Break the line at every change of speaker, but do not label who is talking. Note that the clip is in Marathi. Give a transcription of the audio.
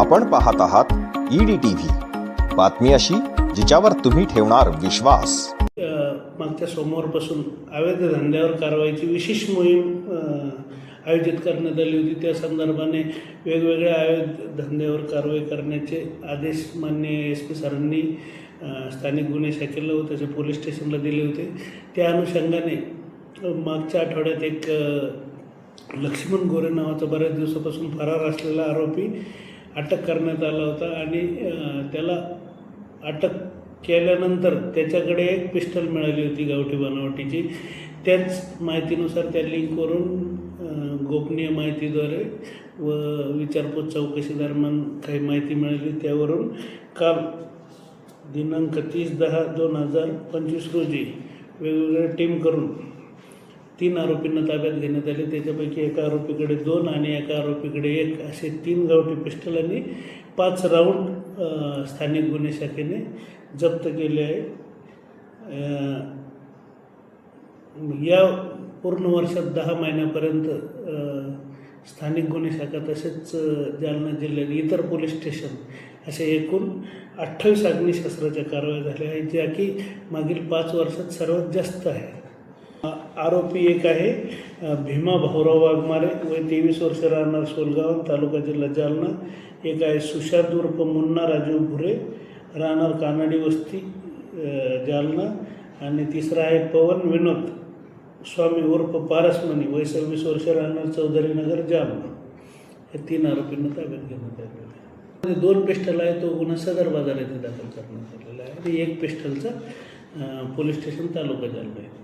आपण पाहत आहात ईडी टीव्ही बातमी अशी जिच्यावर तुम्ही ठेवणार विश्वास.
मागच्या सोमवारपासून अवैध धंद्यावर कारवाईची विशेष मोहीम आयोजित करण्यात आली होती. त्या संदर्भाने वेगवेगळ्या अवैध धंद्यावर कारवाई करण्याचे आदेश मान्य एस पी सरांनी स्थानिक गुन्हे शाखेला व त्याच्या पोलीस स्टेशनला दिले होते. त्या अनुषंगाने मागच्या आठवड्यात एक लक्ष्मण गोरे नावाचा बऱ्याच दिवसापासून फरार असलेला आरोपी अटक करण्यात आला होता आणि त्याला अटक केल्यानंतर त्याच्याकडे एक पिस्टल मिळाली होती गावठी बनावटीची. त्याच माहितीनुसार त्या लिंकवरून गोपनीय माहितीद्वारे व विचारपूस चौकशी दरम्यान काही माहिती मिळाली. त्यावरून काल दिनांक तीस दहा दोन हजार पंचवीस रोजी वेगवेगळ्या टीम करून तीन आरोपींना ताब्यात घेण्यात आले. त्याच्यापैकी एका आरोपीकडे दोन आणि एका आरोपीकडे एक असे तीन गावठी पिस्टल आणि पाच राऊंड स्थानिक गुन्हे शाखेने जप्त केले आहे. या पूर्ण वर्षात दहा महिन्यापर्यंत स्थानिक गुन्हे शाखा तसेच जालना जिल्ह्यात इतर पोलीस स्टेशन असे एकूण अठ्ठावीस अग्निशस्त्राच्या कारवाया झाल्या आहेत ज्या की मागील पाच वर्षात सर्वात जास्त आहे आरोपी एक आहे भीमा भाऊराव वाघमारे वय तेवीस वर्ष राहणार सोलगाव तालुका जिल्हा जालना. एक आहे सुशांत उर्फ मुन्ना राजीव भुरे राहणार कानाडी वस्ती जालना. आणि तिसरा आहे पवन विनोद स्वामी उर्फ पारसमणी वय सव्वीस वर्ष राहणार चौधरी नगर जालना. हे तीन आरोपींना ताब्यात घेण्यात आलेलं आहे. दोन पिस्टल आहे तो गुन्हा सदर बाजार येथे दाखल करण्यात आलेला आहे. आणि एक पिस्टलचा पोलीस स्टेशन तालुका जालना आहे.